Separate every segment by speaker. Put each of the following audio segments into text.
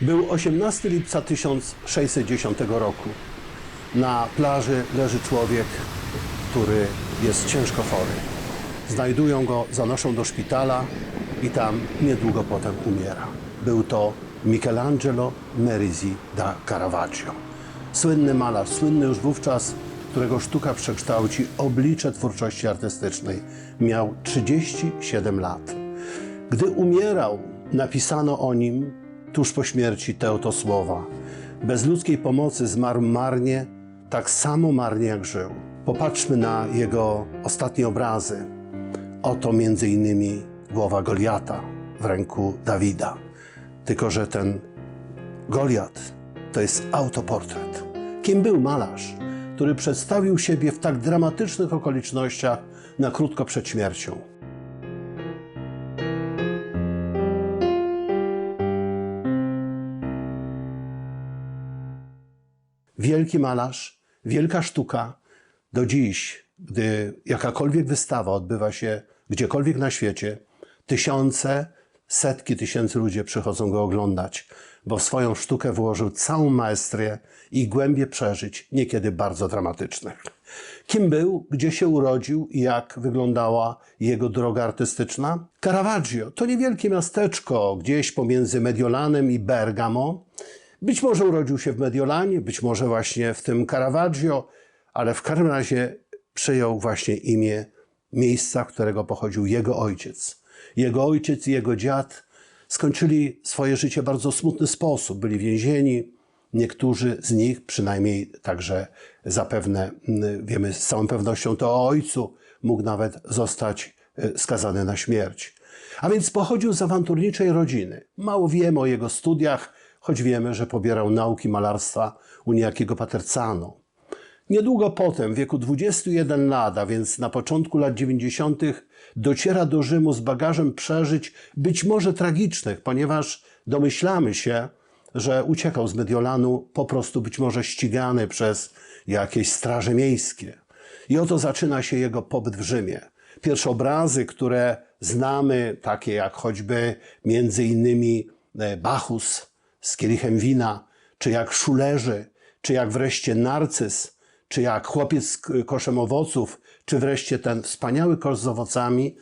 Speaker 1: Był 18 lipca 1610 roku. Na plaży leży człowiek, który jest ciężko chory. Znajdują go, zanoszą do szpitala i tam niedługo potem umiera. Był to Michelangelo Merisi da Caravaggio. Słynny malarz, słynny już wówczas, którego sztuka przekształci oblicze twórczości artystycznej. Miał 37 lat. Gdy umierał, napisano o nim tuż po śmierci te oto słowa. Bez ludzkiej pomocy zmarł marnie, tak samo marnie jak żył. Popatrzmy na jego ostatnie obrazy. Oto między innymi głowa Goliata w ręku Dawida. Tylko, że ten Goliat to jest autoportret. Kim był malarz, który przedstawił siebie w tak dramatycznych okolicznościach na krótko przed śmiercią? Wielki malarz, wielka sztuka. Do dziś, gdy jakakolwiek wystawa odbywa się gdziekolwiek na świecie, tysiące, setki tysięcy ludzi przychodzą go oglądać, bo w swoją sztukę włożył całą maestrię i głębie przeżyć, niekiedy bardzo dramatycznych. Kim był, gdzie się urodził i jak wyglądała jego droga artystyczna? Caravaggio to niewielkie miasteczko gdzieś pomiędzy Mediolanem i Bergamo. Być może urodził się w Mediolanie, być może właśnie w tym Caravaggio, ale w każdym razie przyjął właśnie imię miejsca, którego pochodził jego ojciec. Jego ojciec i jego dziad skończyli swoje życie w bardzo smutny sposób. Byli więzieni. Niektórzy z nich, przynajmniej także zapewne mm, wiemy z całą pewnością to o ojcu, mógł nawet zostać e, skazany na śmierć. A więc pochodził z awanturniczej rodziny. Mało wiemy o jego studiach, choć wiemy, że pobierał nauki malarstwa u niejakiego Paterzano. Niedługo potem, w wieku 21 lat, a więc na początku lat 90., dociera do Rzymu z bagażem przeżyć, być może tragicznych, ponieważ domyślamy się, że uciekał z Mediolanu po prostu być może ścigany przez jakieś straże miejskie. I oto zaczyna się jego pobyt w Rzymie. Pierwsze obrazy, które znamy, takie jak choćby między innymi e, Bacchus z kielichem wina, czy jak szulerzy, czy jak wreszcie narcyz, czy jak chłopiec z koszem owoców, czy wreszcie ten wspaniały kosz z owocami,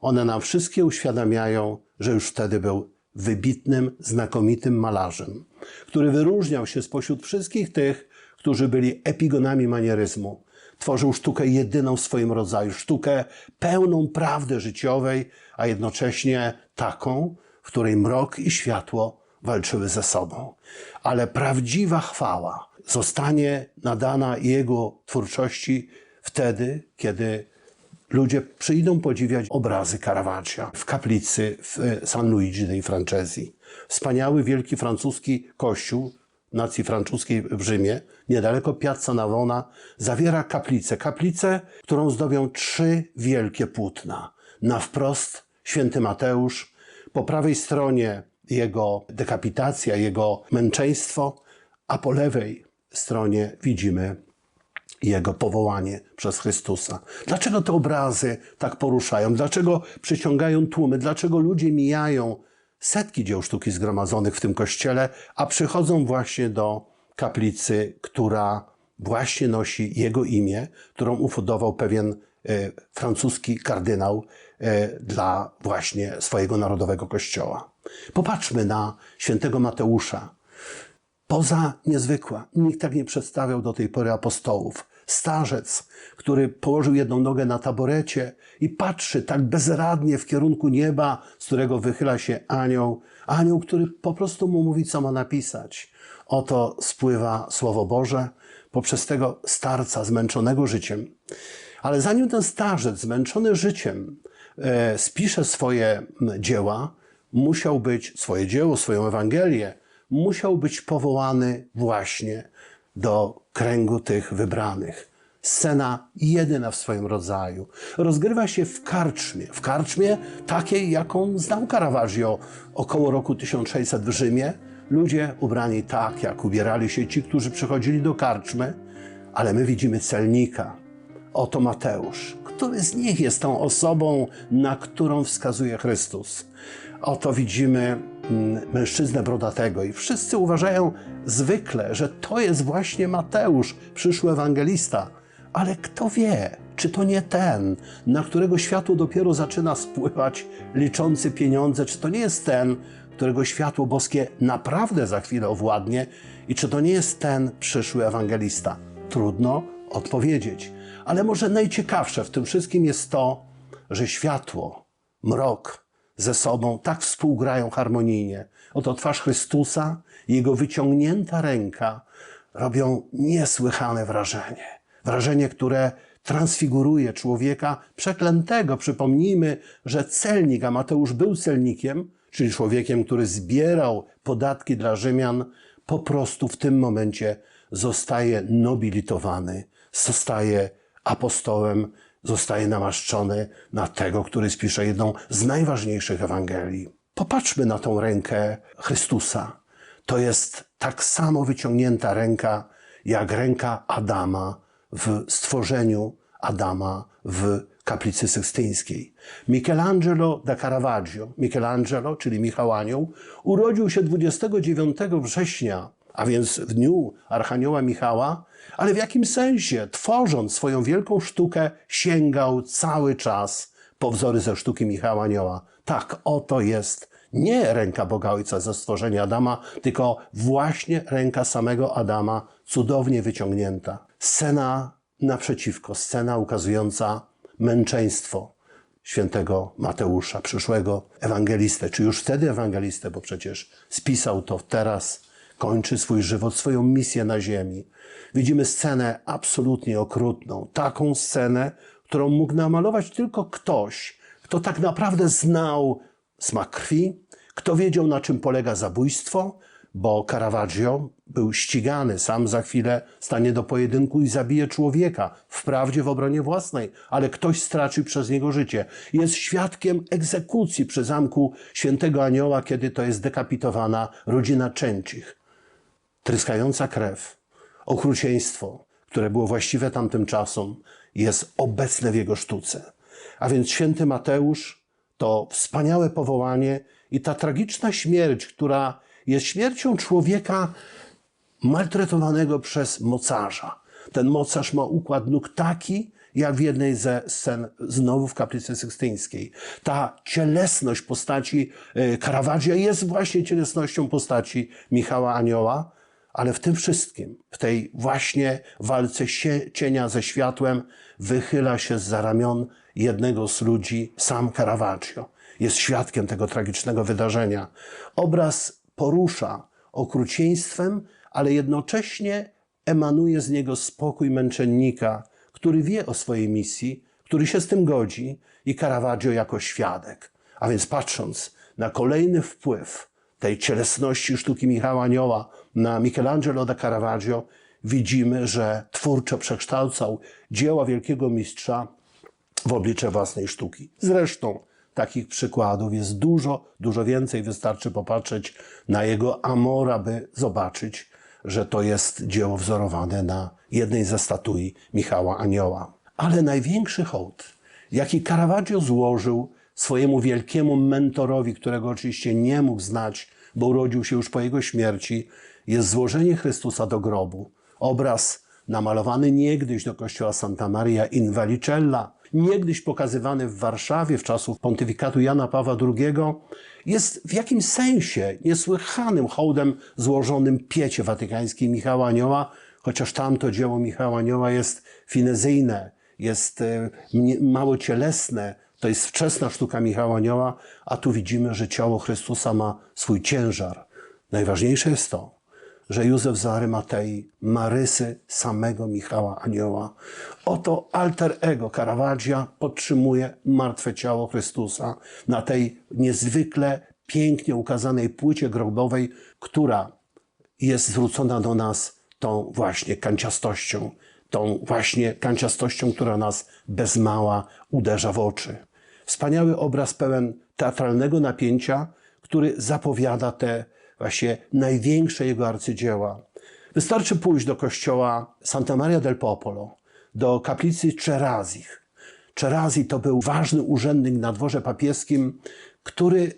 Speaker 1: one nam wszystkie uświadamiają, że już wtedy był wybitnym, znakomitym malarzem, który wyróżniał się spośród wszystkich tych, którzy byli epigonami manieryzmu. Tworzył sztukę jedyną w swoim rodzaju, sztukę pełną prawdy życiowej, a jednocześnie taką, w której mrok i światło walczyły ze sobą. Ale prawdziwa chwała zostanie nadana jego twórczości wtedy, kiedy ludzie przyjdą podziwiać obrazy Caravaggia w kaplicy w e, San Luigi dei Francesi. Wspaniały, wielki francuski kościół nacji francuskiej w Rzymie, niedaleko Piazza Navona, zawiera kaplicę. Kaplicę, którą zdobią trzy wielkie płótna. Na wprost święty Mateusz, po prawej stronie jego dekapitacja, jego męczeństwo, a po lewej stronie widzimy jego powołanie przez Chrystusa. Dlaczego te obrazy tak poruszają? Dlaczego przyciągają tłumy? Dlaczego ludzie mijają setki dzieł sztuki zgromadzonych w tym kościele, a przychodzą właśnie do kaplicy, która właśnie nosi jego imię, którą ufundował pewien e, francuski kardynał e, dla właśnie swojego narodowego kościoła. Popatrzmy na świętego Mateusza, poza niezwykła. Nikt tak nie przedstawiał do tej pory apostołów. Starzec, który położył jedną nogę na taborecie i patrzy tak bezradnie w kierunku nieba, z którego wychyla się anioł. Anioł, który po prostu mu mówi, co ma napisać. Oto spływa Słowo Boże poprzez tego starca zmęczonego życiem. Ale zanim ten starzec zmęczony życiem e, spisze swoje dzieła, musiał być, swoje dzieło, swoją Ewangelię, musiał być powołany właśnie do kręgu tych wybranych. Scena jedyna w swoim rodzaju. Rozgrywa się w karczmie. W karczmie takiej, jaką znał Caravaggio około roku 1600 w Rzymie. Ludzie ubrani tak, jak ubierali się ci, którzy przychodzili do karczmy, ale my widzimy celnika. Oto Mateusz. Który z nich jest tą osobą, na którą wskazuje Chrystus? Oto widzimy mm, mężczyznę brodatego i wszyscy uważają zwykle, że to jest właśnie Mateusz, przyszły ewangelista. Ale kto wie, czy to nie ten, na którego światło dopiero zaczyna spływać, liczący pieniądze, czy to nie jest ten, którego światło boskie naprawdę za chwilę owładnie i czy to nie jest ten przyszły ewangelista? Trudno odpowiedzieć. Ale może najciekawsze w tym wszystkim jest to, że światło, mrok ze sobą tak współgrają harmonijnie. Oto twarz Chrystusa i jego wyciągnięta ręka robią niesłychane wrażenie. Wrażenie, które transfiguruje człowieka przeklętego. Przypomnijmy, że celnik, a Mateusz był celnikiem, czyli człowiekiem, który zbierał podatki dla Rzymian, po prostu w tym momencie zostaje nobilitowany, zostaje apostołem, zostaje namaszczony na tego, który spisze jedną z najważniejszych Ewangelii. Popatrzmy na tą rękę Chrystusa. To jest tak samo wyciągnięta ręka, jak ręka Adama w stworzeniu Adama w kaplicy sykstyńskiej. Michelangelo da Caravaggio, Michelangelo, czyli Michał Anioł, urodził się 29 września, a więc w dniu Archanioła Michała, ale w jakim sensie, tworząc swoją wielką sztukę, sięgał cały czas po wzory ze sztuki Michała Anioła. Tak, oto jest nie ręka Boga Ojca ze stworzenia Adama, tylko właśnie ręka samego Adama, cudownie wyciągnięta. Scena naprzeciwko, scena ukazująca męczeństwo świętego Mateusza, przyszłego ewangelistę, czy już wtedy ewangelistę, bo przecież spisał to teraz, kończy swój żywot, swoją misję na ziemi. Widzimy scenę absolutnie okrutną, taką scenę, którą mógł namalować tylko ktoś, kto tak naprawdę znał smak krwi, kto wiedział, na czym polega zabójstwo, bo Caravaggio był ścigany, sam za chwilę stanie do pojedynku i zabije człowieka, wprawdzie w obronie własnej, ale ktoś stracił przez niego życie. Jest świadkiem egzekucji przy zamku Świętego Anioła, kiedy to jest dekapitowana rodzina Częcich. Tryskająca krew, okrucieństwo, które było właściwe tamtym czasom, jest obecne w jego sztuce. A więc święty Mateusz to wspaniałe powołanie i ta tragiczna śmierć, która jest śmiercią człowieka maltretowanego przez mocarza. Ten mocarz ma układ nóg taki, jak w jednej ze scen znowu w kaplicy sykstyńskiej. Ta cielesność postaci e, Caravaggio jest właśnie cielesnością postaci Michała Anioła, ale w tym wszystkim, w tej właśnie walce cienia ze światłem, wychyla się z ramion jednego z ludzi sam Caravaggio. Jest świadkiem tego tragicznego wydarzenia. Obraz porusza okrucieństwem, ale jednocześnie emanuje z niego spokój męczennika, który wie o swojej misji, który się z tym godzi i Caravaggio jako świadek. A więc patrząc na kolejny wpływ tej cielesności sztuki Michała Anioła na Michelangelo da Caravaggio, widzimy, że twórczo przekształcał dzieła wielkiego mistrza w oblicze własnej sztuki. Zresztą takich przykładów jest dużo, dużo więcej. Wystarczy popatrzeć na jego Amora, by zobaczyć, że to jest dzieło wzorowane na jednej ze statui Michała Anioła. Ale największy hołd, jaki Caravaggio złożył swojemu wielkiemu mentorowi, którego oczywiście nie mógł znać, bo urodził się już po jego śmierci, jest złożenie Chrystusa do grobu. Obraz namalowany niegdyś do kościoła Santa Maria in Vallicella, niegdyś pokazywany w Warszawie w czasów pontyfikatu Jana Pawła II, jest w jakimś sensie niesłychanym hołdem złożonym piecie watykańskiej Michała Anioła, chociaż tamto dzieło Michała Anioła jest finezyjne, jest e, mało cielesne, to jest wczesna sztuka Michała Anioła, a tu widzimy, że ciało Chrystusa ma swój ciężar. Najważniejsze jest to, że Józef z Arymatei ma rysy samego Michała Anioła. Oto alter ego Caravaggia podtrzymuje martwe ciało Chrystusa na tej niezwykle pięknie ukazanej płycie grobowej, która jest zwrócona do nas tą właśnie kanciastością, tą właśnie kanciastością, która nas bez mała uderza w oczy. Wspaniały obraz pełen teatralnego napięcia, który zapowiada te właśnie największe jego arcydzieła. Wystarczy pójść do kościoła Santa Maria del Popolo, do kaplicy Cerazich. Cerazi to był ważny urzędnik na dworze papieskim, który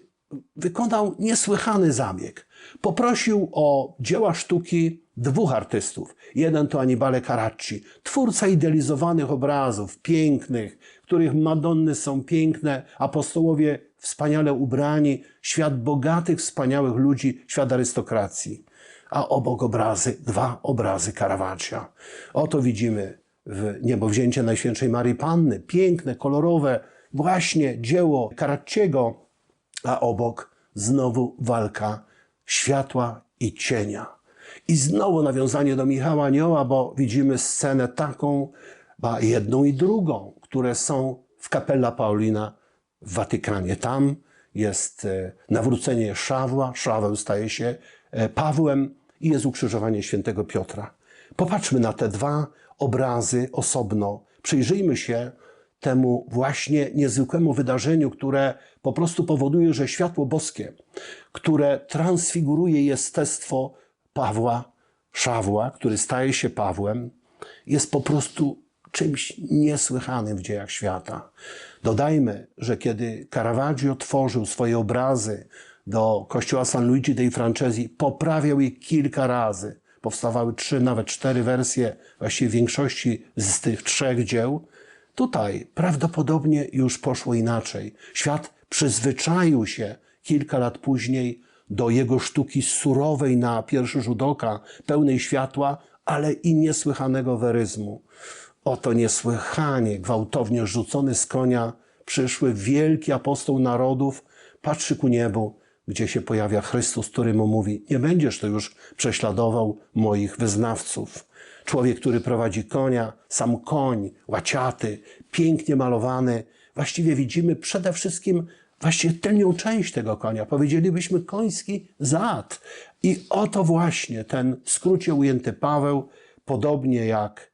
Speaker 1: wykonał niesłychany zabieg. Poprosił o dzieła sztuki dwóch artystów. Jeden to Annibale Carracci, twórca idealizowanych obrazów, pięknych, których Madonny są piękne, apostołowie wspaniale ubrani, świat bogatych, wspaniałych ludzi, świat arystokracji. A obok obrazy, dwa obrazy Caravaggia. Oto widzimy w niebowzięcie Najświętszej Marii Panny, piękne, kolorowe, właśnie dzieło Carracciego, a obok znowu walka światła i cienia. I znowu nawiązanie do Michała Anioła, bo widzimy scenę taką, ba jedną i drugą, które są w Capella Paulina w Watykanie. Tam jest e, nawrócenie Szawła, Szaweł staje się e, Pawłem i jest ukrzyżowanie świętego Piotra. Popatrzmy na te dwa obrazy osobno. Przyjrzyjmy się temu właśnie niezwykłemu wydarzeniu, które po prostu powoduje, że światło boskie, które transfiguruje jestestwo Pawła, Szawła, który staje się Pawłem, jest po prostu czymś niesłychanym w dziejach świata. Dodajmy, że kiedy Caravaggio tworzył swoje obrazy do kościoła San Luigi dei Francesi, poprawiał je kilka razy. Powstawały trzy, nawet cztery wersje, właściwie większości z tych trzech dzieł. Tutaj prawdopodobnie już poszło inaczej. Świat przyzwyczaił się kilka lat później do jego sztuki surowej na pierwszy rzut oka, pełnej światła, ale i niesłychanego weryzmu. Oto niesłychanie gwałtownie rzucony z konia przyszły wielki apostoł narodów, patrzy ku niebu, gdzie się pojawia Chrystus, który mu mówi: Nie będziesz to już prześladował moich wyznawców. Człowiek, który prowadzi konia, sam koń, łaciaty, pięknie malowany. Właściwie widzimy przede wszystkim właściwie tylnią część tego konia. Powiedzielibyśmy koński zad. I oto właśnie ten w skrócie ujęty Paweł, podobnie jak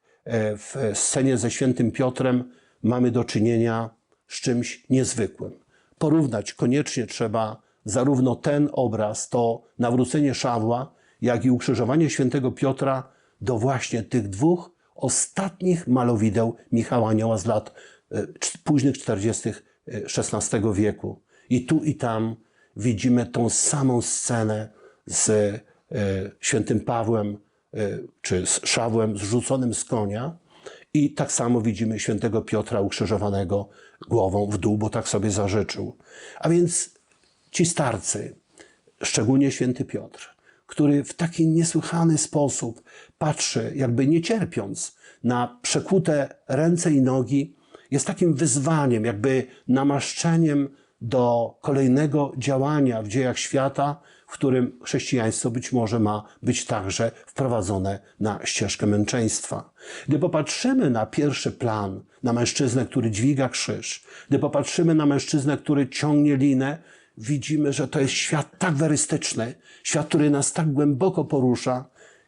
Speaker 1: w scenie ze świętym Piotrem, mamy do czynienia z czymś niezwykłym. Porównać koniecznie trzeba zarówno ten obraz, to nawrócenie Szawła, jak i ukrzyżowanie świętego Piotra do właśnie tych dwóch ostatnich malowideł Michała Anioła z lat e, późnych 40. XVI wieku. I tu i tam widzimy tą samą scenę z e, świętym Pawłem e, czy z Szawłem zrzuconym z konia. I tak samo widzimy świętego Piotra ukrzyżowanego głową w dół, bo tak sobie zażyczył. A więc ci starcy, szczególnie święty Piotr, który w taki niesłychany sposób patrzy, jakby nie cierpiąc, na przekute ręce i nogi, jest takim wyzwaniem, jakby namaszczeniem do kolejnego działania w dziejach świata, w którym chrześcijaństwo być może ma być także wprowadzone na ścieżkę męczeństwa. Gdy popatrzymy na pierwszy plan, na mężczyznę, który dźwiga krzyż, gdy popatrzymy na mężczyznę, który ciągnie linę, widzimy, że to jest świat tak werystyczny, świat, który nas tak głęboko porusza.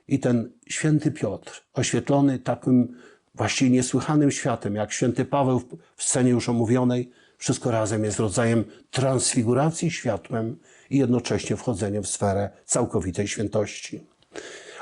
Speaker 1: I ten święty Piotr, oświetlony takim właściwie niesłychanym światem, jak święty Paweł w- scenie już omówionej, wszystko razem jest rodzajem transfiguracji światłem i jednocześnie wchodzeniem w sferę całkowitej świętości.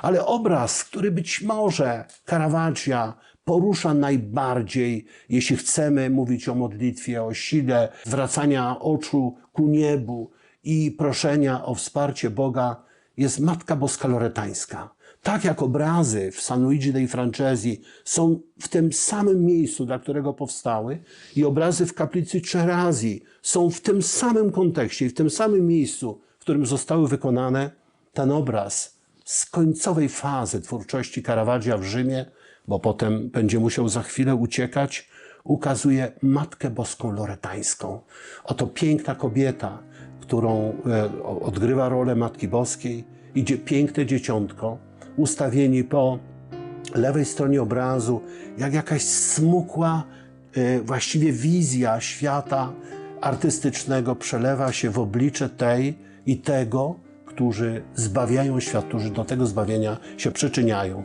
Speaker 1: Ale obraz, który być może Caravaggia porusza najbardziej, jeśli chcemy mówić o modlitwie, o sile zwracania oczu ku niebu i proszenia o wsparcie Boga, jest Matka Boska Loretańska. Tak jak obrazy w San Luigi dei Francesi są w tym samym miejscu, dla którego powstały, i obrazy w kaplicy Cerazji są w tym samym kontekście i w tym samym miejscu, w którym zostały wykonane, ten obraz z końcowej fazy twórczości Caravaggia w Rzymie, bo potem będzie musiał za chwilę uciekać, ukazuje Matkę Boską Loretańską. Oto piękna kobieta, którą e, odgrywa rolę Matki Boskiej, idzie piękne dzieciątko, ustawieni po lewej stronie obrazu, jak jakaś smukła, e, właściwie wizja świata artystycznego przelewa się w oblicze tej i tego, którzy zbawiają świat, którzy do tego zbawienia się przyczyniają.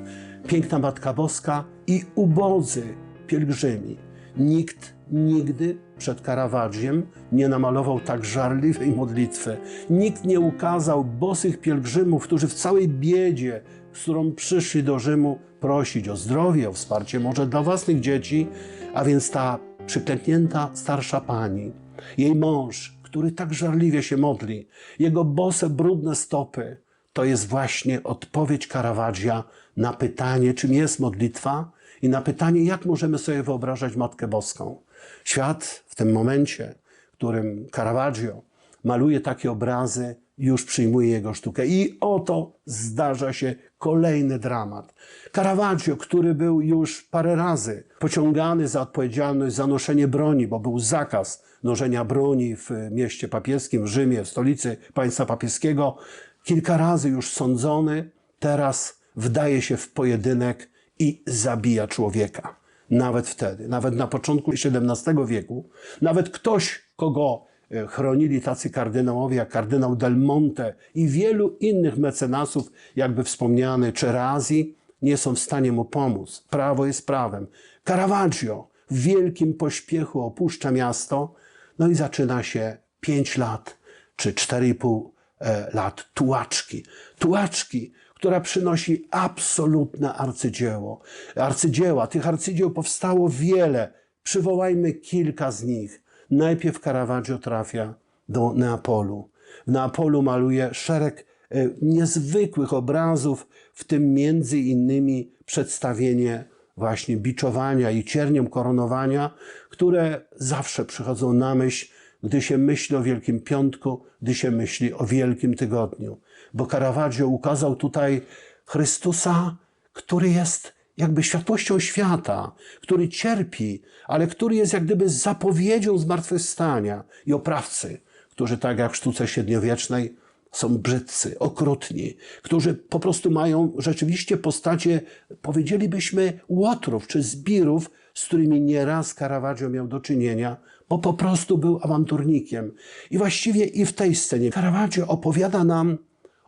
Speaker 1: Piękna Matka Boska i ubodzy pielgrzymi. Nikt nigdy przed Caravaggiem nie namalował tak żarliwej modlitwy. Nikt nie ukazał bosych pielgrzymów, którzy w całej biedzie, z którą przyszli do Rzymu prosić o zdrowie, o wsparcie może dla własnych dzieci, a więc ta przyklęknięta starsza pani, jej mąż, który tak żarliwie się modli, jego bose, brudne stopy, to jest właśnie odpowiedź Caravaggia na pytanie, czym jest modlitwa i na pytanie, jak możemy sobie wyobrażać Matkę Boską. Świat w tym momencie, w którym Caravaggio maluje takie obrazy, już przyjmuje jego sztukę. I oto zdarza się kolejny dramat. Caravaggio, który był już parę razy pociągany za odpowiedzialność za noszenie broni, bo był zakaz noszenia broni w mieście papieskim, w Rzymie, w stolicy państwa papieskiego, kilka razy już sądzony, teraz wdaje się w pojedynek i zabija człowieka. Nawet wtedy, nawet na początku XVII wieku, nawet ktoś, kogo e, chronili tacy kardynałowie jak kardynał Del Monte i wielu innych mecenasów, jakby wspomniany Czerazi, nie są w stanie mu pomóc. Prawo jest prawem. Caravaggio w wielkim pośpiechu opuszcza miasto, no i zaczyna się pięć lat czy cztery i pół e, lat tułaczki. Tułaczki, która przynosi absolutne arcydzieło. Arcydzieła, tych arcydzieł powstało wiele. Przywołajmy kilka z nich. Najpierw Caravaggio trafia do Neapolu. W Neapolu maluje szereg e, niezwykłych obrazów, w tym między innymi przedstawienie właśnie biczowania i cierniem koronowania, które zawsze przychodzą na myśl, gdy się myśli o Wielkim Piątku, gdy się myśli o Wielkim Tygodniu. Bo Caravaggio ukazał tutaj Chrystusa, który jest jakby światłością świata, który cierpi, ale który jest jak gdyby zapowiedzią zmartwychwstania i oprawcy, którzy tak jak w sztuce średniowiecznej są brzydcy, okrutni, którzy po prostu mają rzeczywiście postacie, powiedzielibyśmy, łotrów czy zbirów, z którymi nieraz Caravaggio miał do czynienia, bo po prostu był awanturnikiem. I właściwie i w tej scenie Caravaggio opowiada nam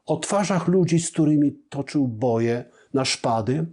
Speaker 1: o twarzach ludzi, z którymi toczył boje na szpady.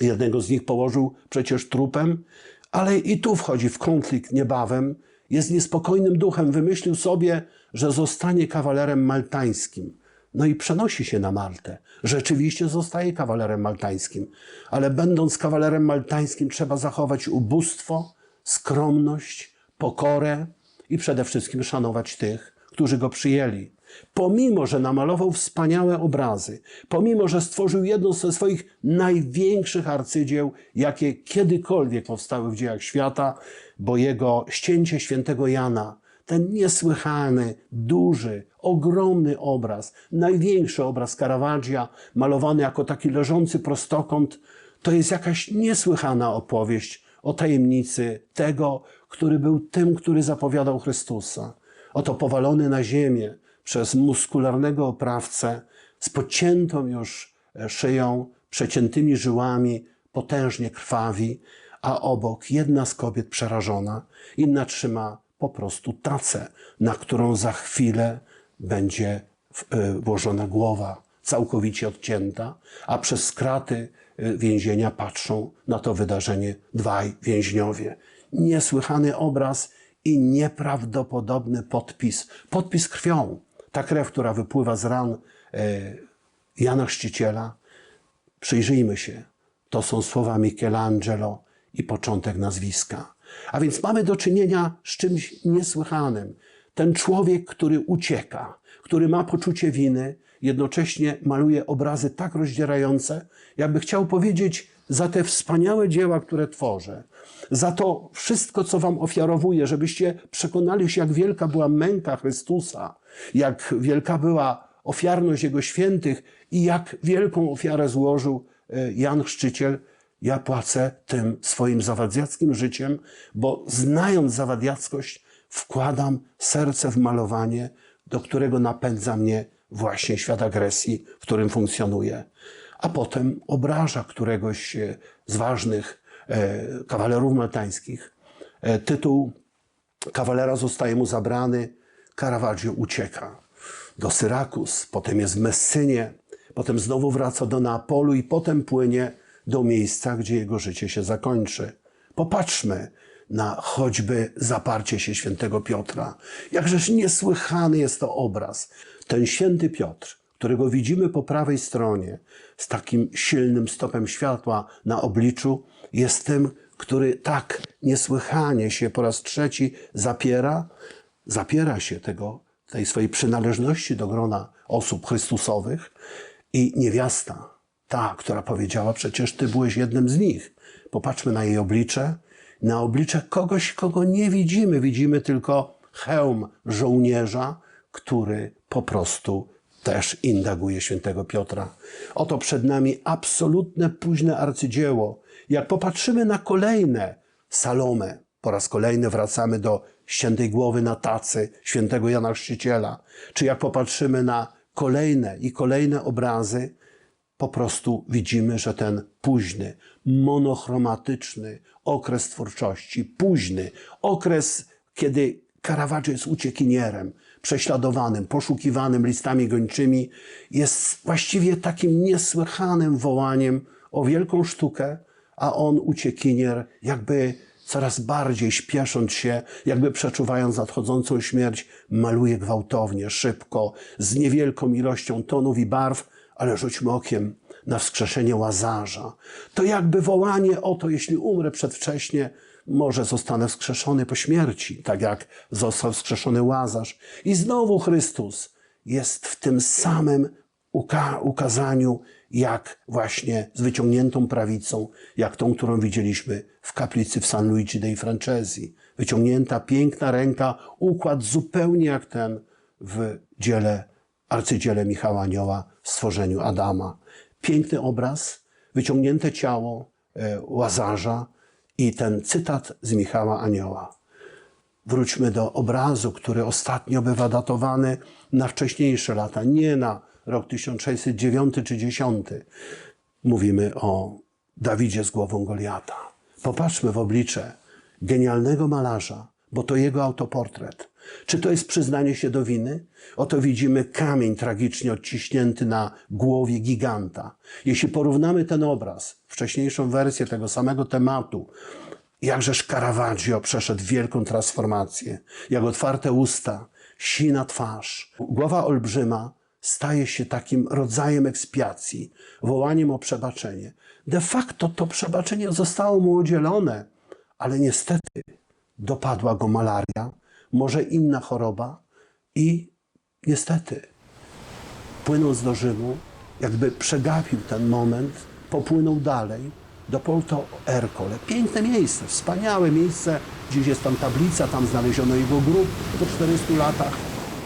Speaker 1: Jednego z nich położył przecież trupem, ale i tu wchodzi w konflikt niebawem. Jest niespokojnym duchem. Wymyślił sobie, że zostanie kawalerem maltańskim. No i przenosi się na Maltę. Rzeczywiście zostaje kawalerem maltańskim, ale będąc kawalerem maltańskim trzeba zachować ubóstwo, skromność, pokorę i przede wszystkim szanować tych, którzy go przyjęli. Pomimo, że namalował wspaniałe obrazy, pomimo, że stworzył jedno ze swoich największych arcydzieł, jakie kiedykolwiek powstały w dziejach świata, bo jego ścięcie świętego Jana, ten niesłychany, duży, ogromny obraz, największy obraz Caravaggia, malowany jako taki leżący prostokąt, to jest jakaś niesłychana opowieść o tajemnicy tego, który był tym, który zapowiadał Chrystusa. Oto powalony na ziemię przez muskularnego oprawcę z pociętą już e, szyją, przeciętymi żyłami, potężnie krwawi, a obok jedna z kobiet przerażona, inna trzyma po prostu tacę, na którą za chwilę będzie e, włożona głowa, całkowicie odcięta, a przez kraty e, więzienia patrzą na to wydarzenie dwaj więźniowie. Niesłychany obraz i nieprawdopodobny podpis. Podpis krwią. Ta krew, która wypływa z ran e, Jana Chrzciciela, Przyjrzyjmy się. To są słowa Michelangelo i początek nazwiska. A więc mamy do czynienia z czymś niesłychanym. Ten człowiek, który ucieka, który ma poczucie winy, jednocześnie maluje obrazy tak rozdzierające, jakby chciał powiedzieć, za te wspaniałe dzieła, które tworzę, za to wszystko, co wam ofiarowuję, żebyście przekonali się, jak wielka była męka Chrystusa, jak wielka była ofiarność Jego świętych i jak wielką ofiarę złożył e, Jan Chrzciciel, ja płacę tym swoim zawadiackim życiem, bo znając zawadiackość, wkładam serce w malowanie, do którego napędza mnie właśnie świat agresji, w którym funkcjonuję. A potem obraża któregoś e, z ważnych e, kawalerów maltańskich. E, Tytuł kawalera zostaje mu zabrany, Caravaggio ucieka do Syrakus, potem jest w Messynie, potem znowu wraca do Neapolu i potem płynie do miejsca, gdzie jego życie się zakończy. Popatrzmy na choćby zaparcie się świętego Piotra. Jakżeż niesłychany jest to obraz. Ten święty Piotr, którego widzimy po prawej stronie, z takim silnym stopem światła na obliczu, jest tym, który tak niesłychanie się po raz trzeci zapiera, zapiera się tego, tej swojej przynależności do grona osób Chrystusowych i niewiasta, ta, która powiedziała, przecież ty byłeś jednym z nich. Popatrzmy na jej oblicze, na oblicze kogoś, kogo nie widzimy. Widzimy tylko hełm żołnierza, który po prostu też indaguje świętego Piotra. Oto przed nami absolutne późne arcydzieło. Jak popatrzymy na kolejne Salome, po raz kolejny wracamy do ściętej głowy na tacy świętego Jana Chrzciciela, czy jak popatrzymy na kolejne i kolejne obrazy, po prostu widzimy, że ten późny, monochromatyczny okres twórczości, późny okres, kiedy Caravaggio jest uciekinierem, prześladowanym, poszukiwanym listami gończymi, jest właściwie takim niesłychanym wołaniem o wielką sztukę, a on, uciekinier, jakby coraz bardziej śpiesząc się, jakby przeczuwając nadchodzącą śmierć, maluje gwałtownie, szybko, z niewielką ilością tonów i barw, ale rzućmy okiem na wskrzeszenie Łazarza. To jakby wołanie o to, jeśli umrę przedwcześnie, może zostanę wskrzeszony po śmierci, tak jak został wskrzeszony Łazarz. I znowu Chrystus jest w tym samym uka ukazaniu, jak właśnie z wyciągniętą prawicą, jak tą, którą widzieliśmy w kaplicy w San Luigi dei Francesi. Wyciągnięta, piękna ręka, układ zupełnie jak ten w dziele, arcydziele Michała Anioła w stworzeniu Adama. Piękny obraz, wyciągnięte ciało e, Łazarza i ten cytat z Michała Anioła. Wróćmy do obrazu, który ostatnio bywa datowany na wcześniejsze lata, nie na rok 1609 czy 10. Mówimy o Dawidzie z głową Goliata. Popatrzmy w oblicze genialnego malarza, bo to jego autoportret. Czy to jest przyznanie się do winy? Oto widzimy kamień tragicznie odciśnięty na głowie giganta. Jeśli porównamy ten obraz, wcześniejszą wersję tego samego tematu, jakżeż Caravaggio przeszedł wielką transformację, jak otwarte usta, sina twarz, głowa olbrzyma staje się takim rodzajem ekspiacji, wołaniem o przebaczenie. De facto to przebaczenie zostało mu udzielone, ale niestety dopadła go malaria, może inna choroba i niestety, płynąc do Rzymu, jakby przegapił ten moment, popłynął dalej do Porto Ercole. Piękne miejsce, wspaniałe miejsce, gdzieś jest tam tablica, tam znaleziono jego grób po 400 latach.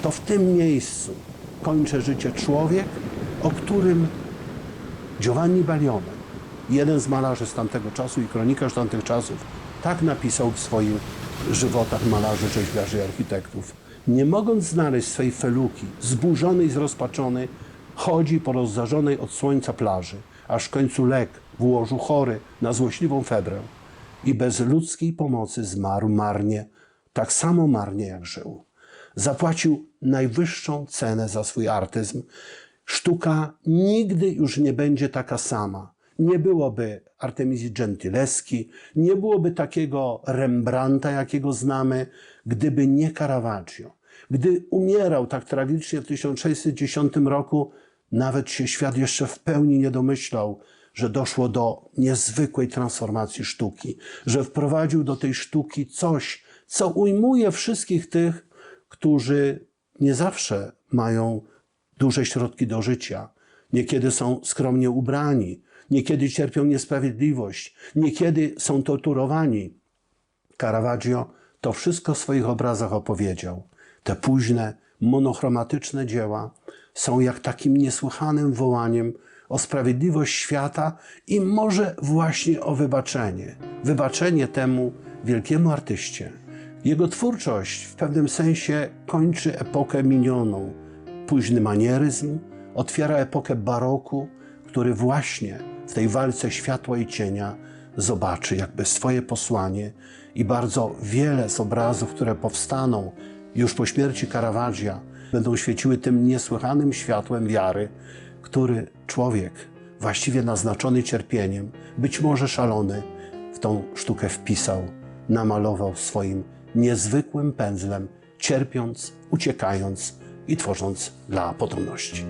Speaker 1: To w tym miejscu kończy życie człowiek, o którym Giovanni Baglione, jeden z malarzy z tamtego czasu i kronikarz tamtych czasów, tak napisał w swoich żywotach malarzy, rzeźbiarzy i architektów. Nie mogąc znaleźć swej feluki, zburzony i zrozpaczony, chodzi po rozżarzonej od słońca plaży, aż w końcu lek w łożu chory na złośliwą febrę i bez ludzkiej pomocy zmarł marnie, tak samo marnie jak żył. Zapłacił najwyższą cenę za swój artyzm. Sztuka nigdy już nie będzie taka sama. Nie byłoby Artemizji Gentileski, nie byłoby takiego Rembrandta, jakiego znamy, gdyby nie Caravaggio. Gdy umierał tak tragicznie w 1610 roku, nawet się świat jeszcze w pełni nie domyślał, że doszło do niezwykłej transformacji sztuki, że wprowadził do tej sztuki coś, co ujmuje wszystkich tych, którzy nie zawsze mają duże środki do życia, niekiedy są skromnie ubrani, niekiedy cierpią niesprawiedliwość, niekiedy są torturowani. Caravaggio to wszystko w swoich obrazach opowiedział. Te późne, monochromatyczne dzieła są jak takim niesłychanym wołaniem o sprawiedliwość świata i może właśnie o wybaczenie. Wybaczenie temu wielkiemu artyście. Jego twórczość w pewnym sensie kończy epokę minioną. Późny manieryzm otwiera epokę baroku, który właśnie w tej walce światła i cienia zobaczy jakby swoje posłanie i bardzo wiele z obrazów, które powstaną już po śmierci Caravaggia, będą świeciły tym niesłychanym światłem wiary, który człowiek, właściwie naznaczony cierpieniem, być może szalony, w tą sztukę wpisał, namalował swoim niezwykłym pędzlem, cierpiąc, uciekając i tworząc dla potomności.